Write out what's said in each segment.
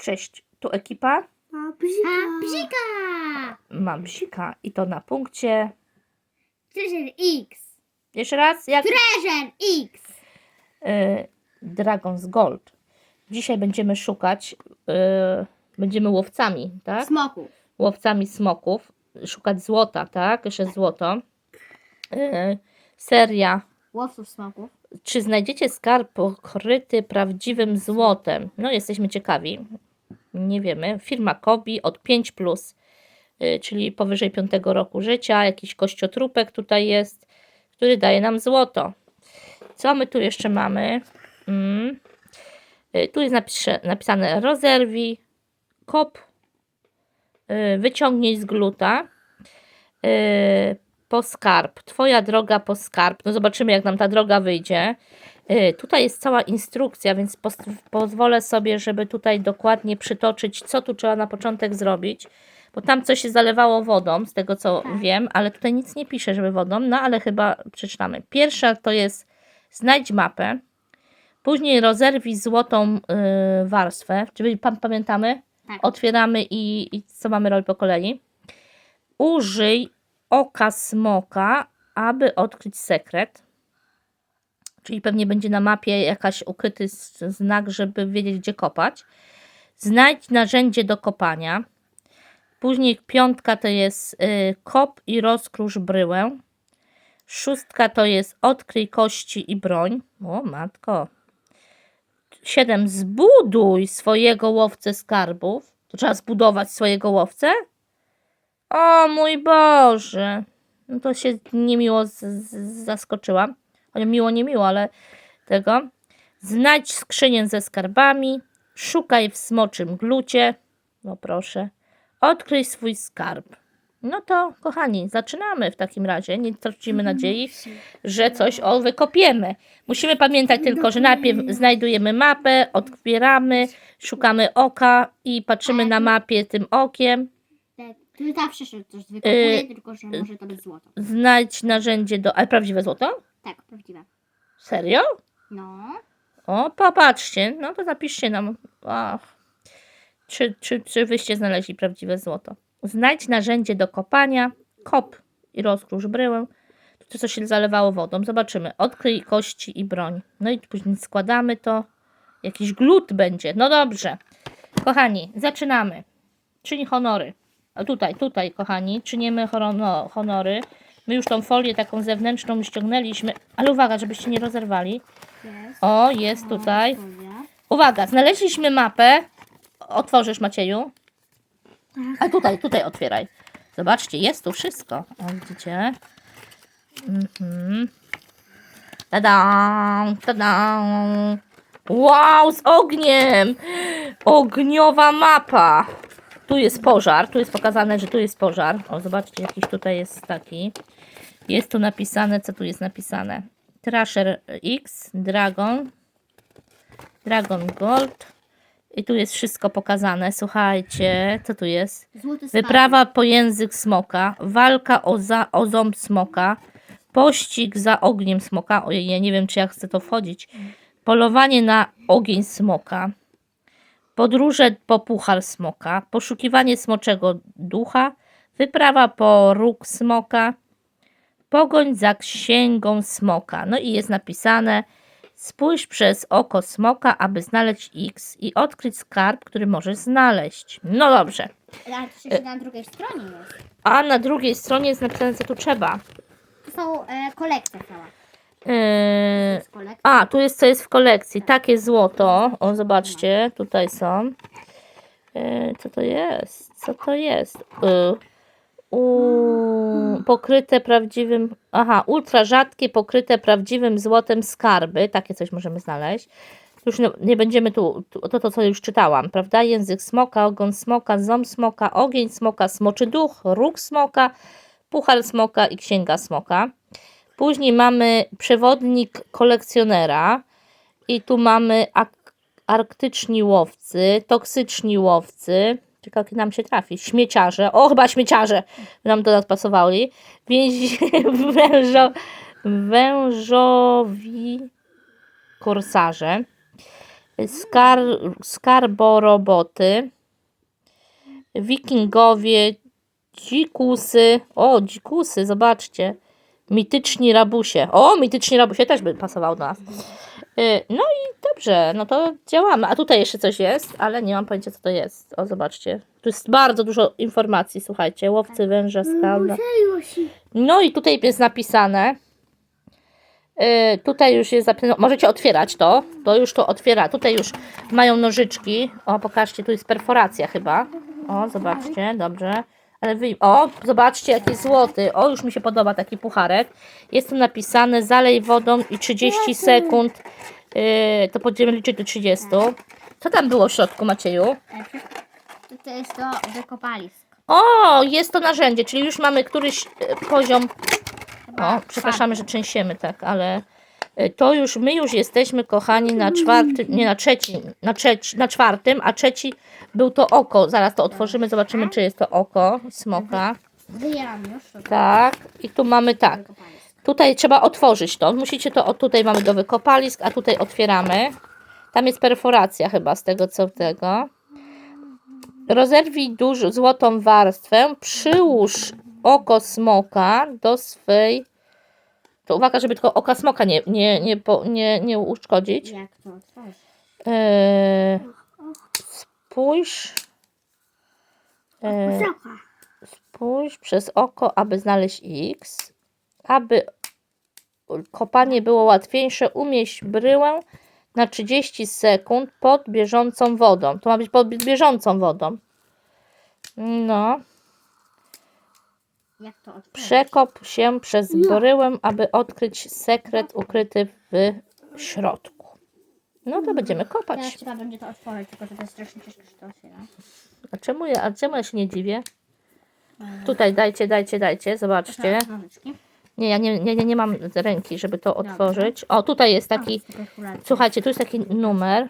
Cześć, tu ekipa A bzika. A bzika! ma bzika i to na punkcie. Treasure X. Jeszcze raz, jak Treasure X. y, Dragon's Gold. Dzisiaj będziemy szukać, y, będziemy łowcami, tak? Smoku. Łowcami smoków, szukać złota, tak? Jeszcze złoto. Y, seria Łowców smoków. Czy znajdziecie skarb pokryty prawdziwym złotem? No, jesteśmy ciekawi. Nie wiemy. Firma Kobi od 5, plus, y, czyli powyżej 5 roku życia. Jakiś kościotrupek tutaj jest, który daje nam złoto. Co my tu jeszcze mamy? Mm. Y, Tu jest napisze, napisane rozerwij, kop, y, wyciągnij z gluta. po skarb. Twoja droga po skarb. No zobaczymy, jak nam ta droga wyjdzie. Y, Tutaj jest cała instrukcja, więc pozwolę sobie, żeby tutaj dokładnie przytoczyć, co tu trzeba na początek zrobić. Bo tam coś się zalewało wodą, z tego co Tak. wiem, ale tutaj nic nie pisze, żeby wodą, no ale chyba przeczytamy. Pierwsza to jest znajdź mapę, później rozerwij złotą y, warstwę, czyli pan pamiętamy? Tak. Otwieramy i, i co mamy robić po kolei. Użyj oka smoka, aby odkryć sekret. Czyli pewnie będzie na mapie jakaś ukryty znak, żeby wiedzieć, gdzie kopać. Znajdź narzędzie do kopania. Później piątka to jest y, kop i rozkrusz bryłę. Szóstka to jest odkryj kości i broń. O matko. Siedem zbuduj swojego łowcę skarbów. To trzeba zbudować swojego łowcę? O mój Boże. No to się niemiło z, z, zaskoczyłam. Chociaż miło, nie miło, ale tego. Znajdź skrzynię ze skarbami. Szukaj w smoczym glucie. No proszę. Odkryj swój skarb. No to, kochani, zaczynamy w takim razie. Nie tracimy nadziei, że coś o wykopiemy. Musimy pamiętać tylko, że najpierw znajdujemy mapę, otwieramy, szukamy oka i patrzymy na mapie tym okiem. Tak. Tu zawsze się coś wykopuje, Y, tylko że może to być złoto. Znajdź narzędzie do. Ale prawdziwe złoto? Tak, prawdziwe. Serio? No. O, popatrzcie. No to napiszcie nam. Ach. Czy, czy, czy wyście znaleźli prawdziwe złoto? Znajdź narzędzie do kopania. Kop i rozkrusz bryłę. To co się zalewało wodą. Zobaczymy. Odkryj kości i broń. No i później składamy to. Jakiś glut będzie. No dobrze. Kochani, zaczynamy. Czyń honory. A tutaj, tutaj, kochani, czyniemy horono- honory. My już tą folię taką zewnętrzną ściągnęliśmy, ale uwaga, żebyście nie rozerwali. Jest. O, jest tutaj. Uwaga, znaleźliśmy mapę. Otworzysz, Macieju. A tutaj, tutaj otwieraj. Zobaczcie, jest tu wszystko. O, widzicie? Mhm. Tada! Tada! Wow, z ogniem! Ogniowa mapa! Tu jest pożar, tu jest pokazane, że tu jest pożar. O, zobaczcie, jakiś tutaj jest taki. Jest tu napisane, co tu jest napisane? Trasher X, Dragon, Dragon Gold. I tu jest wszystko pokazane. Słuchajcie, co tu jest? Wyprawa po język smoka, walka o, za, o ząb smoka, pościg za ogniem smoka. Ojej, ja nie wiem, czy ja chcę to wchodzić. Polowanie na ogień smoka, podróże po puchar smoka, poszukiwanie smoczego ducha, wyprawa po róg smoka, pogoń za księgą smoka. No i jest napisane: spójrz przez oko smoka, aby znaleźć X i odkryć skarb, który możesz znaleźć. No dobrze. A się na drugiej stronie jest. A na drugiej stronie jest napisane, co tu trzeba. To są e, kolekcja cała. Yy, jest kolekcja. a, tu jest co jest w kolekcji. Takie złoto. O, zobaczcie, tutaj są. Yy, co to jest? Co to jest? Yy, u, pokryte prawdziwym. Aha, ultra rzadkie, pokryte prawdziwym złotem skarby. Takie coś możemy znaleźć. Już nie, nie będziemy tu, tu, to, to co już czytałam, prawda? Język smoka, ogon smoka, ząb smoka, ogień smoka, smoczy duch, róg smoka, puchar smoka i księga smoka. Później mamy przewodnik kolekcjonera i tu mamy arktyczni łowcy, toksyczni łowcy, jaki nam się trafi, śmieciarze, o chyba śmieciarze nam do nas pasowali, Więzi, wężo, wężowi korsarze, skar, skarboroboty, wikingowie, dzikusy, o dzikusy, zobaczcie, mityczni rabusie, o mityczni rabusie też by pasował do nas. Y, No i dobrze, no to działamy. A tutaj jeszcze coś jest, ale nie mam pojęcia co to jest. O, zobaczcie. Tu jest bardzo dużo informacji, słuchajcie. Łowcy węża, skalda. No i tutaj jest napisane. y, tutaj już jest zapisane. Możecie otwierać to. To już to otwiera. Tutaj już mają nożyczki. O, pokażcie, tu jest perforacja chyba. O, zobaczcie, dobrze. Ale wy... O, zobaczcie, jaki złoty. O, już mi się podoba taki pucharek. Jest tu napisane zalej wodą i 30 sekund. Yy, to będziemy liczyć do 30. Co tam było w środku, Macieju? To, jest to wykopalisk. O, jest to narzędzie, czyli już mamy któryś e, poziom. O, przepraszamy, że trzęsiemy tak, ale e, to już, my już jesteśmy, kochani, na czwartym, nie na trzecim, na, trzeci, na czwartym, a trzeci był to oko. Zaraz to otworzymy, zobaczymy, czy jest to oko smoka. Wyjęłam już. Tak, i tu mamy tak. Tutaj trzeba otworzyć to. Musicie to, o tutaj mamy do wykopalisk, a tutaj otwieramy. Tam jest perforacja chyba z tego co tego. Rozerwij dużą złotą warstwę, przyłóż oko smoka do swej. To uwaga, żeby tylko oka smoka nie, nie, nie, nie, nie uszkodzić. Jak to otworzyć? Eee, spójrz. Eee, Spójrz przez oko, aby znaleźć X. Aby kopanie było łatwiejsze, umieść bryłę na 30 sekund pod bieżącą wodą. To ma być pod bieżącą wodą. No. Jak to otworzyć? Przekop się przez bryłę, aby odkryć sekret ukryty w środku. No to będziemy Teraz kopać. trzeba będzie to otworzyć, tylko że to jest strasznie ciężko, że to otwiera. A czemu ja, a czemu ja się nie dziwię? Tutaj dajcie, dajcie, dajcie, zobaczcie. Teraz nożyczki. Nie, ja nie, nie, nie, nie mam ręki, żeby to otworzyć. O, tutaj jest taki, O, słuchajcie, tu jest taki numer.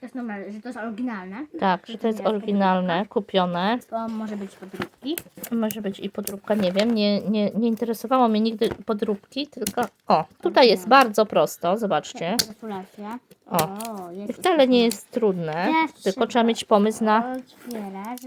To jest numer, że to jest oryginalne. Tak, że to jest oryginalne, kupione. To może być podróbki. Może być i podróbka, nie wiem. Nie, nie, nie interesowało mnie nigdy podróbki, tylko. O, tutaj jest bardzo prosto, zobaczcie. Spekulacja. O. O, I jest wcale nie jest trudne, Też tylko trzeba mieć pomysł na. Otwierać.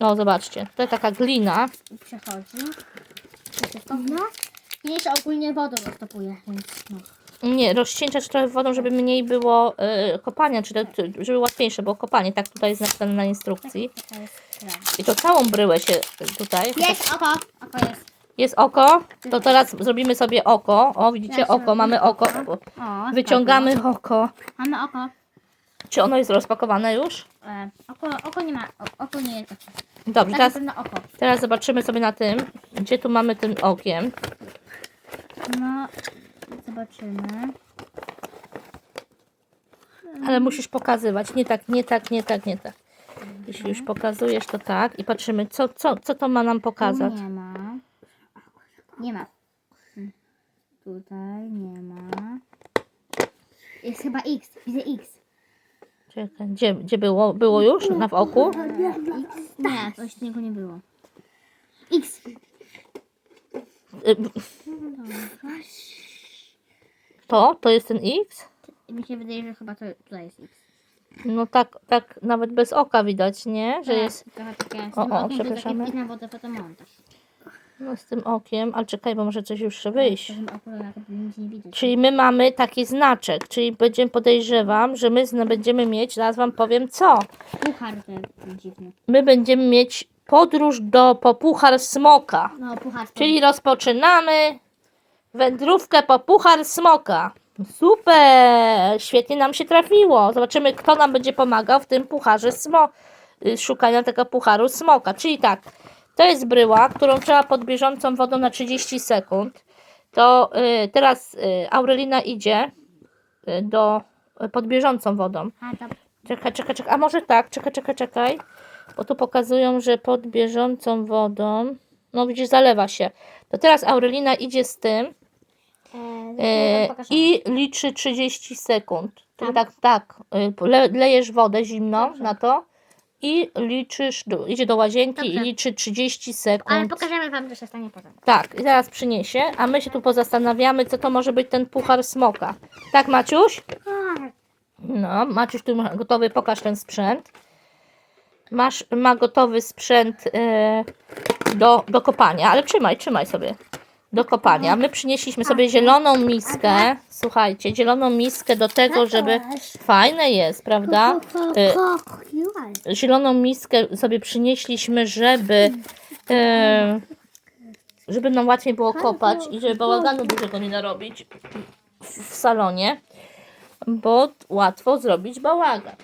No, zobaczcie, tutaj taka glina. i przechodzi. Wszystko. No. Mniejsza ogólnie wodą roztopuje, więc no. Nie, rozcieńczać trochę wodą, żeby mniej było y, kopania, czy to, żeby łatwiejsze było kopanie. Tak tutaj jest napisane na instrukcji. To jest prawda. I to całą bryłę się tutaj. Jest oko! Oko jest. Jest oko, to teraz zrobimy sobie oko. O, widzicie, oko, mamy oko. O, Wyciągamy oko. spadło. Mamy oko. Czy ono jest rozpakowane już? E, oko, oko nie ma. O, oko nie jest. Dobrze, teraz, na pewno oko. teraz zobaczymy sobie na tym, gdzie tu mamy tym okiem. No, zobaczymy. Ale musisz pokazywać. Nie tak, nie tak, nie tak, nie tak. Jeśli już pokazujesz, to tak. I patrzymy, co, co, co to ma nam pokazać. Tu nie ma. Nie ma. Hmm. Tutaj nie ma. Jest chyba X. Widzę X. Czekaj, gdzie, gdzie było? Było już? Na w oku? X? Nie, coś z niego nie było. X. Y, To? To jest ten X? Mi się wydaje, że chyba to tutaj jest X. No tak, tak nawet bez oka widać, nie? Że Tak, jest Trochę takie, z O, tym o, okiem to jest przepraszamy. takie na wodę fotomontaż. No, z tym okiem. Ale czekaj, bo może coś już wyjść. Czyli my mamy taki znaczek, czyli będziemy podejrzewam, że my zna- będziemy mieć, zaraz wam powiem co. Puchar ten dziwny. My będziemy mieć podróż do popuchar smoka. No, puchar. Czyli rozpoczynamy wędrówkę po puchar smoka. Super! Świetnie nam się trafiło. Zobaczymy, kto nam będzie pomagał w tym pucharze smo y, szukania tego pucharu smoka. Czyli tak, to jest bryła, którą trzeba pod bieżącą wodą na 30 sekund. To y, teraz y, Aurelina idzie y, do y, pod bieżącą wodą. A, Czekaj, czekaj, czekaj. A może tak, czekaj, czekaj, czekaj. Bo tu pokazują, że pod bieżącą wodą. No widzisz, zalewa się. To teraz Aurelina idzie z tym e, i liczy 30 sekund. Czyli tak, tak. y, Le, lejesz wodę zimną Dobrze. na to i liczysz, do, idzie do łazienki i Dobrze. liczy 30 Ale sekund. pokażemy wam, co się stanie potem. Tak, i zaraz przyniesie, a my się tu pozastanawiamy, co to może być ten puchar smoka. Tak, Maciuś? No, Maciuś tu ma gotowy, pokaż ten sprzęt. Masz, ma gotowy sprzęt e, do, do kopania, ale trzymaj, trzymaj sobie. Do kopania. My przynieśliśmy sobie zieloną miskę. Słuchajcie, zieloną miskę do tego, żeby. Fajne jest, prawda? Y, zieloną miskę sobie przynieśliśmy, żeby, e, żeby nam łatwiej było kopać i żeby bałaganu dużego nie narobić w salonie, bo łatwo zrobić bałagan.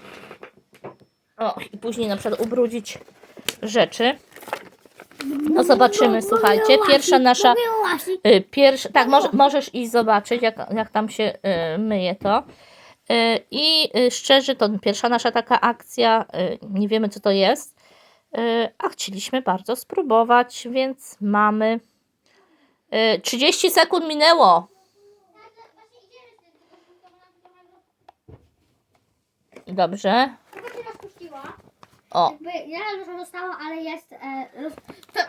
O, i później na przykład ubrudzić rzeczy. No zobaczymy, słuchajcie, pierwsza nasza Y, Pierwsza, tak, może, możesz iść zobaczyć, jak, jak tam się y, myje to. Y, I szczerze, to pierwsza nasza taka akcja, nie wiemy co to jest, a chcieliśmy bardzo spróbować, więc mamy. y, 30 sekund minęło. Dobrze. O, Jakby dużo zostało, ale jest. E, roz... to,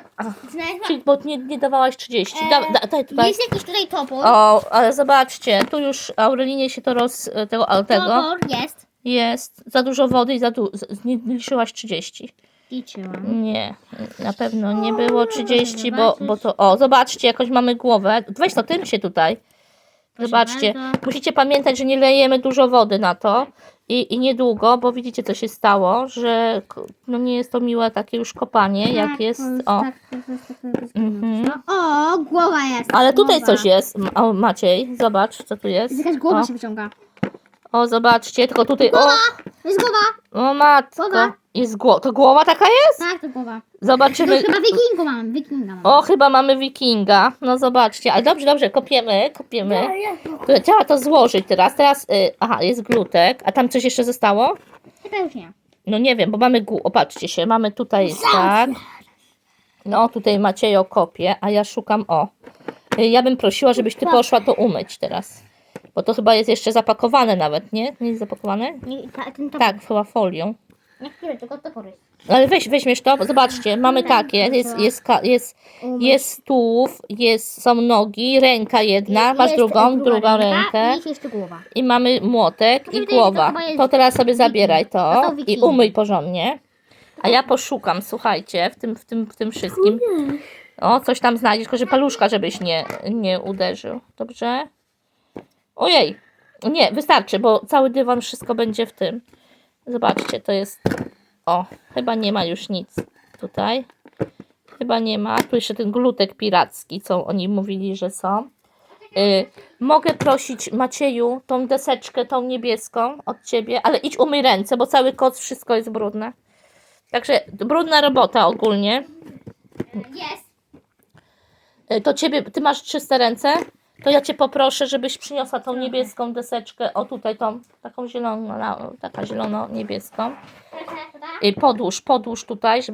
znaleźłam. czyli, bo nie, nie dawałaś 30. Da, da, daj tutaj. Jest jakiś tutaj topór. O, ale zobaczcie, tu już Aurelinie się to roz... tego, a, tego. Topór jest. Jest za dużo wody i za dużo. Nie liczyłaś 30. Liczyłam. Nie, na pewno nie było 30, bo, bo to. O, zobaczcie, jakoś mamy głowę. Weź to tym się tutaj. Zobaczcie. bardzo. Musicie pamiętać, że nie lejemy dużo wody na to. I, I niedługo, bo widzicie, co się stało, że no nie jest to miłe takie już kopanie, jak jest. O, Tak, to jest takie Mhm. O, głowa jest. ale tutaj głowa. coś jest. M- O, Maciej, zobacz, co tu jest. Jest jakaś głowa O, się wyciąga. o zobaczcie, tylko tutaj. O, Jest głowa. o matko. Głowa. Jest głowa. To głowa taka jest? Tak, to głowa. Zobaczymy. chyba wikingu mam. Wikinga mam. O, chyba mamy wikinga. No zobaczcie, ale dobrze, dobrze, kopiemy, kopiemy. To Trzeba to złożyć teraz. Teraz, y, aha, jest glutek. A tam coś jeszcze zostało? Chyba już nie. No nie wiem, bo mamy, glu- opatrzcie się, mamy tutaj jest tak. No, tutaj Maciejo kopie, a ja szukam, o. Y, Ja bym prosiła, żebyś ty poszła to umyć teraz. Bo to chyba jest jeszcze zapakowane nawet, nie? Nie jest zapakowane? nie ta, ten. Tak, chyba folią. Nie tylko jest. Ale weź, weźmiesz to, bo zobaczcie, mamy takie, jest, jest, ka- jest, jest tułów, jest, są nogi, ręka jedna, masz Jest, drugą, drugą rękę I jest jeszcze głowa. i mamy młotek i głowa. jest To teraz sobie zabieraj To i umyj porządnie. A ja poszukam, słuchajcie, w tym, w tym, w tym wszystkim. O, coś tam znajdziesz, tylko że paluszka, żebyś nie, nie uderzył. Dobrze? Ojej, nie, wystarczy, bo cały dywan, wszystko będzie w tym. Zobaczcie, to jest. O, chyba nie ma już nic tutaj. Chyba nie ma. Tu jeszcze ten glutek piracki, co oni mówili, że są. Y, mogę prosić Macieju tą deseczkę, tą niebieską od ciebie, ale idź umyj ręce, bo cały koc, wszystko jest brudne. Także brudna robota ogólnie. Jest. Y, To ciebie, ty masz czyste ręce? To ja cię poproszę, żebyś przyniosła tą niebieską deseczkę. O tutaj tą, taką zieloną, taka zielono-niebieską. Teraz, teraz. Y, Podłóż, podłóż tutaj, żeby